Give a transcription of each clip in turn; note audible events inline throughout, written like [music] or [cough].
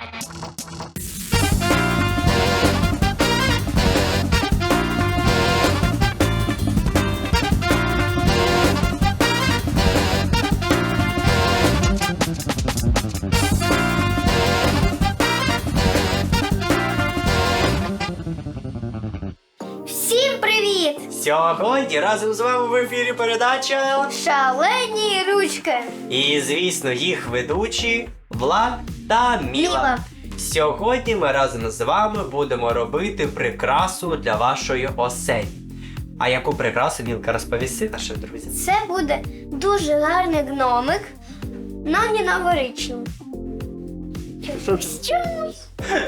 Thank you. Сьогодні разом з вами в ефірі передача. Шалені ручки! І, звісно, їх ведучі Влад та Міла. Міла. Сьогодні ми разом з вами будемо робити прикрасу для вашої оселі. А яку прикрасу Мілка розповісти нашим друзям? Це буде дуже гарний гномик, но не новорічний.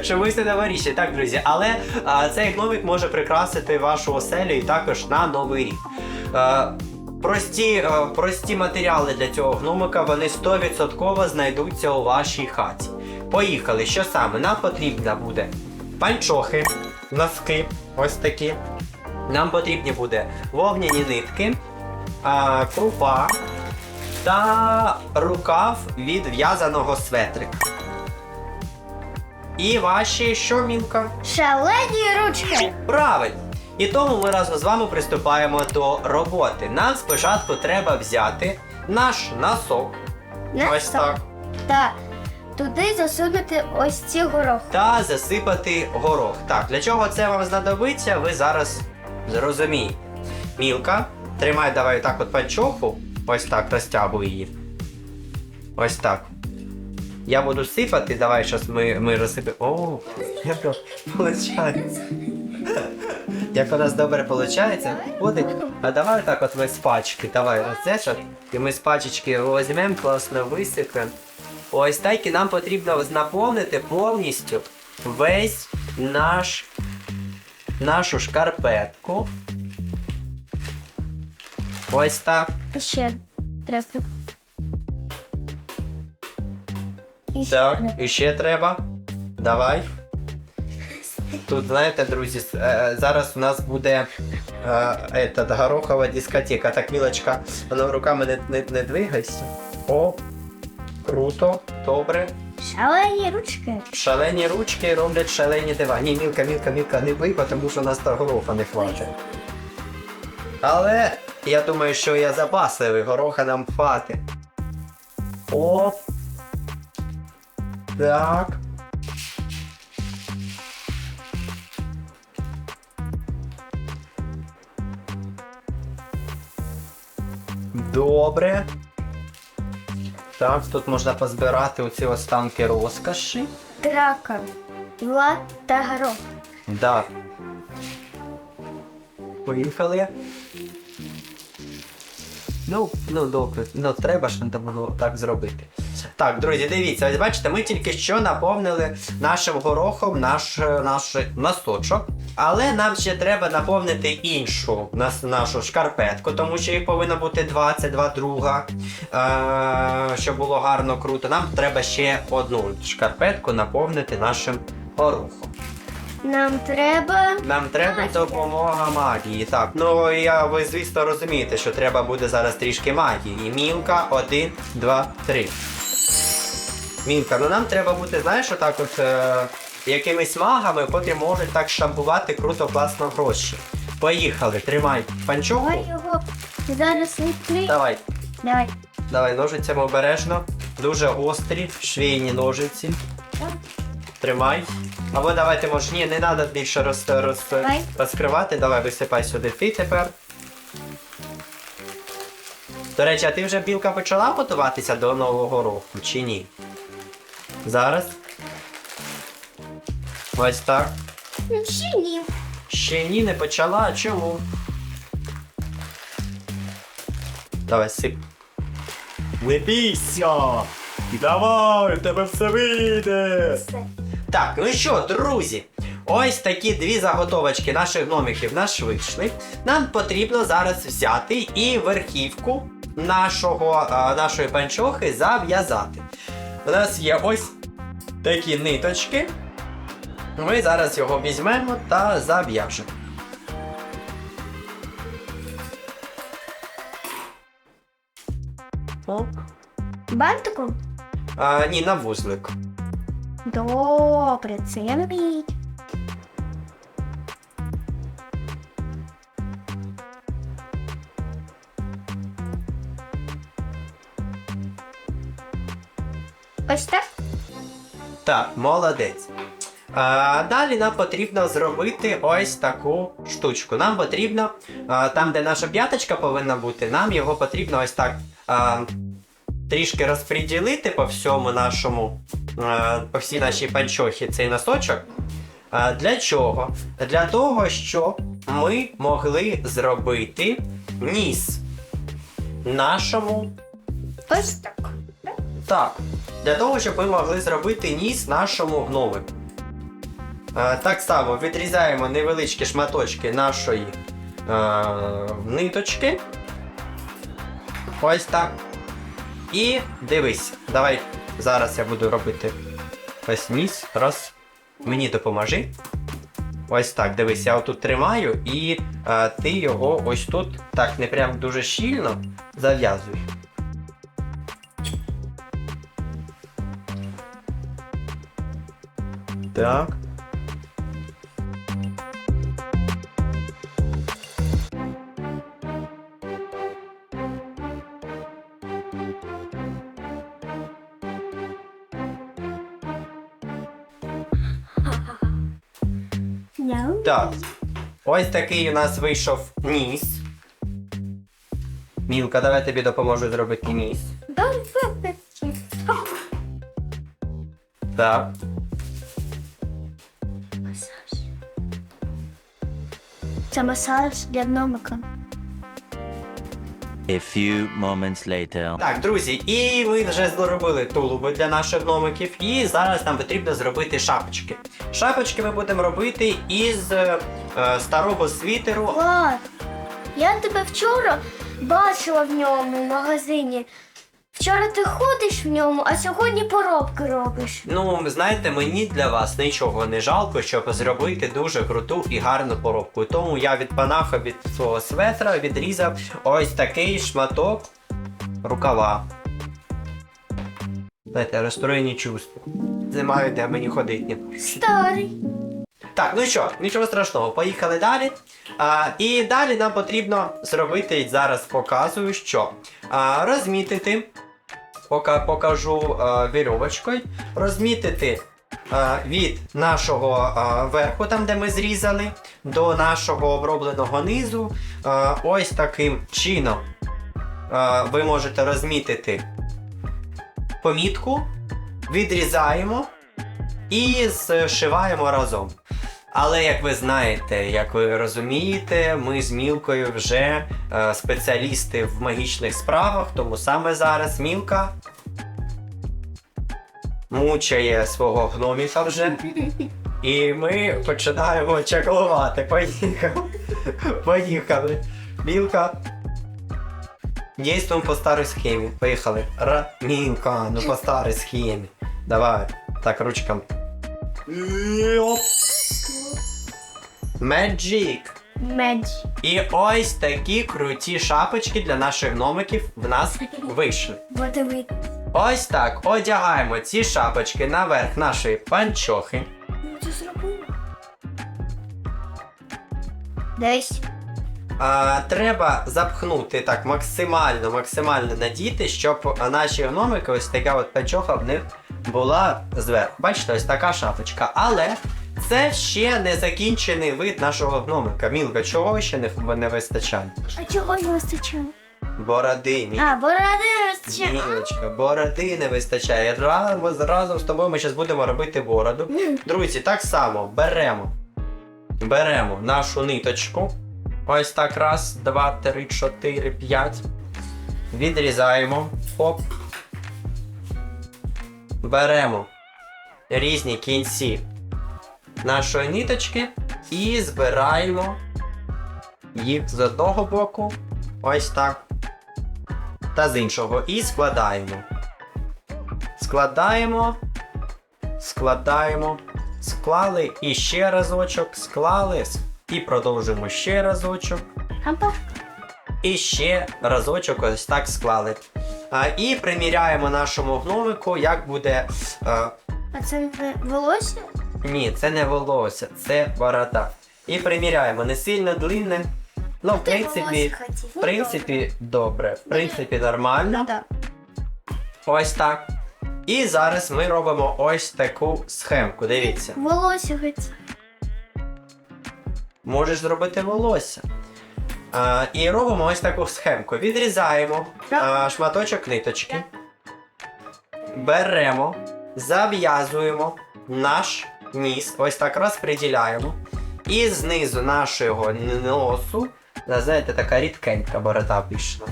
Чомусь. Не новорічний, так, друзі. Але а, цей гномик може прикрасити вашу оселю і також на новий рік. Е, прості, прості матеріали для цього гномика вони 100% знайдуться у вашій хаті. Поїхали. Що саме? Нам потрібно буде панчохи, носки, ось такі. Нам потрібні буде вогняні нитки, а, крупа та рукав від в'язаного светрика. І ваші що, Мілка? Шалені ручки! Правильно. І тому ми разом з вами приступаємо до роботи. Нам спочатку треба взяти наш носок. Ось так. Та туди засунути ось ці горох. Та засипати горох. Так, для чого це вам знадобиться, ви зараз зрозумієте. Мілка, тримай давай так от панчоху. Ось так розтягуй її. Ось так. Я буду сипати, давай зараз ми, ми розсипемо. О, як виходить. Як у нас добре виходить, виходить. А давай так от ми з пачки. Давай оце. І ми з пачечки візьмемо, класно висипемо. Ось так і нам потрібно наповнити повністю весь наш нашу шкарпетку. Ось так. Ще треба. І Так, і ще треба. Давай. [laughs] Тут, знаєте, друзі, е, зараз у нас буде е, этот, горохова дискотека. Так, Мілочка, воно руками не, не, не двигайся. О, круто, добре. Шалені ручки. Шалені ручки роблять шалені дива. Ні, Мілка, Мілка, Мілка, не бий, тому що у нас та гороха не хватить. Але я думаю, що я запасливий, гороха нам хватить. Оп. Так. Добре. Так, тут можна позбирати оці останки розкоші. Драка. Влад та горох. Да. Поїхали. Ну, ну добре, ну треба ж там було так зробити. Так, друзі, дивіться, ось бачите, ми тільки що наповнили нашим горохом наш, наш носочок. Але нам ще треба наповнити іншу нас, нашу шкарпетку, тому що їх повинно бути 22 друга. Е, щоб було гарно круто. Нам треба ще одну шкарпетку наповнити нашим горохом. Нам треба. Нам треба Магія. допомога магії. Так, ну я ви звісно розумієте, що треба буде зараз трішки магії. І Мілка, один, два, три. Мілка, ну нам треба бути, знаєш, отак от е, якимись магами, котрі можуть так штампувати круто, класно гроші. Поїхали, тримай панчоху. Давай його зараз відкрий. Давай, Давай. давай, ножицями обережно. Дуже острі, швейні ножиці. Тримай. Або давайте, може, ні, не треба більше роз, роз, Давай. розкривати. Давай висипай сюди ти тепер. До речі, а ти вже білка почала готуватися до нового року чи ні? Зараз. Ось так. Ще ні. Ще ні, не почала, а чому? Давай сип. Не бійся! Давай, у тебе все вийде! Все. Так, ну що, друзі, ось такі дві заготовочки наших гномиків наш вийшли. Нам потрібно зараз взяти і верхівку нашого, а, нашої панчохи зав'язати. У нас є ось такі ниточки. Ми зараз його візьмемо та зав'яжемо. Бантиком? А, ні, на вузлик. Добре, це я вмію. Так? Так, молодець. А, далі нам потрібно зробити ось таку штучку. Нам потрібно, а, там, де наша п'яточка повинна бути, нам його потрібно ось так а, трішки розподілити по всьому нашому, а, по всій нашій панчохі цей носочок. А, для чого? Для того, щоб ми могли зробити ніс нашому Ось так. так, для того, щоб ми могли зробити ніс нашому гномику. Е, так само відрізаємо невеличкі шматочки нашої е, ниточки. Ось так. І дивись, давай зараз я буду робити ось ніс. Раз. Мені допоможи. Ось так, дивись, я отут тримаю, і е, ти його ось тут так не прям дуже щільно зав'язуй. Так. Так. Ось такий у нас вийшов ніс. Мілка, давай тобі допоможу зробити ніс. Так. Це масаж для гномика. A few moments later. Так, друзі, і ми вже зробили тулуби для наших гномиків, і зараз нам потрібно зробити шапочки. Шапочки ми будемо робити із е, е, старого світеру. Влад, я тебе вчора бачила в ньому в магазині. Вчора ти ходиш в ньому, а сьогодні поробки робиш. Ну, знаєте, мені для вас нічого не жалко, щоб зробити дуже круту і гарну поробку. Тому я від панаха від свого светра відрізав ось такий шматок рукава. Знаєте, розстроєні чувства. Не маю де мені ходити. Старий. Так, ну що, нічого страшного, поїхали далі. А, і далі нам потрібно зробити, зараз показую, що а, розмітити, поки покажу а, вірьовочкою, розмітити а, від нашого а, верху, там де ми зрізали, до нашого обробленого низу. Ось таким чином ви можете розмітити помітку, відрізаємо і зшиваємо разом. Але як ви знаєте, як ви розумієте, ми з Мілкою вже е, спеціалісти в магічних справах, тому саме зараз Мілка мучає свого гноміка вже. І ми починаємо чаклувати. Поїхали. Поїхали. Мілка. Дійствуємо по старій схемі. Поїхали. Ра... Мілка, ну по старій схемі. Давай. Так, ручкам. Йоп. Magic. Медж. І ось такі круті шапочки для наших гномиків в нас вийшли. Ось так одягаємо ці шапочки наверх нашої панчохи. Ну, це зробила. Десь. А, треба запхнути так максимально, максимально надіти, щоб наші гномики, ось така от панчоха в них була зверху. Бачите, ось така шапочка. Але це ще не закінчений вид нашого гномика. Мілка, чого ще не, не вистачає? А чого не вистачає? Бороди, мій. А, бороди не вистачає. Мілочка, бороди не вистачає. Разом, разом з тобою ми зараз будемо робити бороду. Друзі, так само беремо. Беремо нашу ниточку. Ось так. Раз, два, три, чотири, п'ять. Відрізаємо. Хоп. Беремо різні кінці нашої ниточки і збираємо їх з одного боку. Ось так та з іншого. І складаємо. Складаємо. Складаємо. Склали і ще разочок. Склали. І продовжуємо ще разочок. І ще разочок ось так склали. І приміряємо нашому гномику, як буде е, А це не волосся? Ні, це не волосся, це борода. І приміряємо, не сильно длинне. Ну, в принципі, в принципі, добре. В принципі, нормально. Ось так. І зараз ми робимо ось таку схемку. Дивіться. Волосся хотів. Можеш зробити волосся. А, і робимо ось таку схемку. Відрізаємо а, шматочок ниточки. Беремо, зав'язуємо наш ніс, ось так розподіляємо. І знизу нашого носу, знаєте, така рідкенька борода пішла.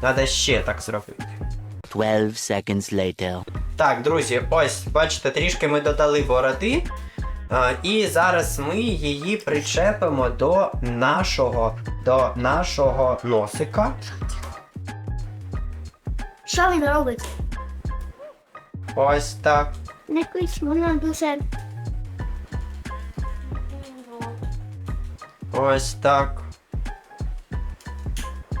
Треба ще так зробити. 12 seconds later. Так, друзі, ось, бачите, трішки ми додали бороди. А, і зараз ми її причепимо до нашого, до нашого носика. Що він робить? Ось так. Якийсь вона дуже. Ось так.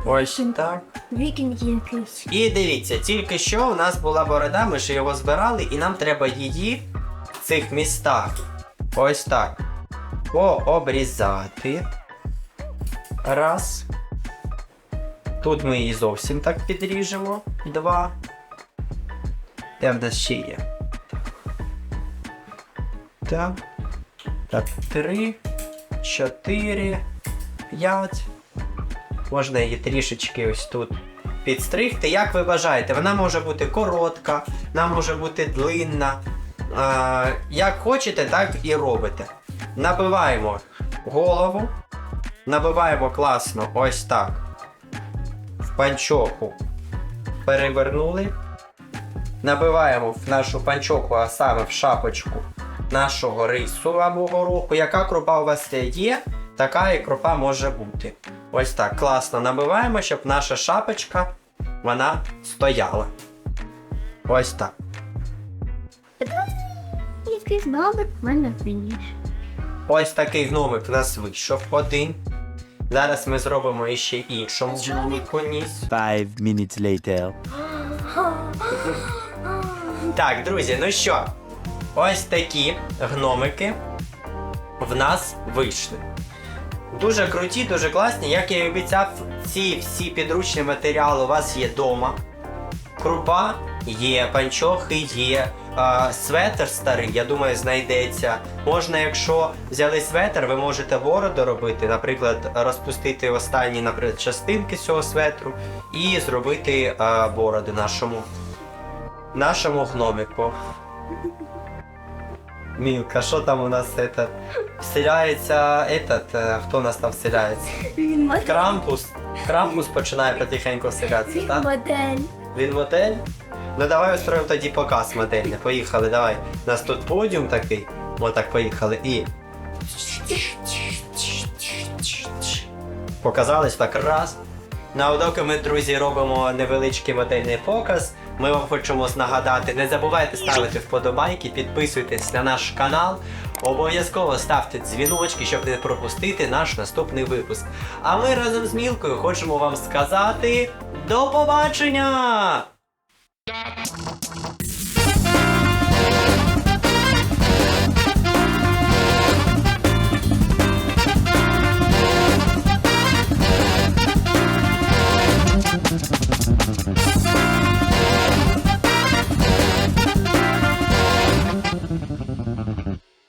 Ось так. Вікінг якийсь. І дивіться, тільки що у нас була борода, ми ж його збирали, і нам треба її в цих містах. Ось так. Пообрізати. Раз. Тут ми її зовсім так підріжемо. Два. Де в нас ще є? Так. Так, три, чотири, п'ять. Можна її трішечки ось тут підстригти. Як ви бажаєте, вона може бути коротка, вона може бути длинна. Як хочете, так і робите. Набиваємо голову, набиваємо класно ось так. В панчоху перевернули. Набиваємо в нашу панчоху, а саме в шапочку нашого рису або гороху. Яка крупа у вас є, така і крупа може бути. Ось так класно набиваємо, щоб наша шапочка вона стояла. Ось так. Якийсь бабик в мене фініш. Ось такий гномик в нас вийшов один. Зараз ми зробимо іще іншому гномику ніс. 5 minutes later. Так, друзі, ну що, ось такі гномики в нас вийшли. Дуже круті, дуже класні. Як я і обіцяв, ці всі підручні матеріали у вас є вдома. Крупа є, панчохи є, а, светр старий, я думаю, знайдеться. Можна, якщо взяли светр, ви можете бороду робити, наприклад, розпустити останні наприклад, частинки цього светру і зробити а, бороду нашому нашому гномику. Мілка, що там у нас этот? Вселяється этот, е, хто у нас там вселяється? Він модель. Крампус. Крампус починає потихеньку вселятися, Він так? модель. Він модель? Ну давай устроїмо тоді показ модельний. Поїхали, давай. У нас тут подіум такий. Отак поїхали і. Показались так раз. Ну а ми, друзі, робимо невеличкий модельний показ. Ми вам хочемо нагадати, не забувайте ставити вподобайки, підписуйтесь на наш канал. Обов'язково ставте дзвіночки, щоб не пропустити наш наступний випуск. А ми разом з Мілкою хочемо вам сказати до побачення! Thank you.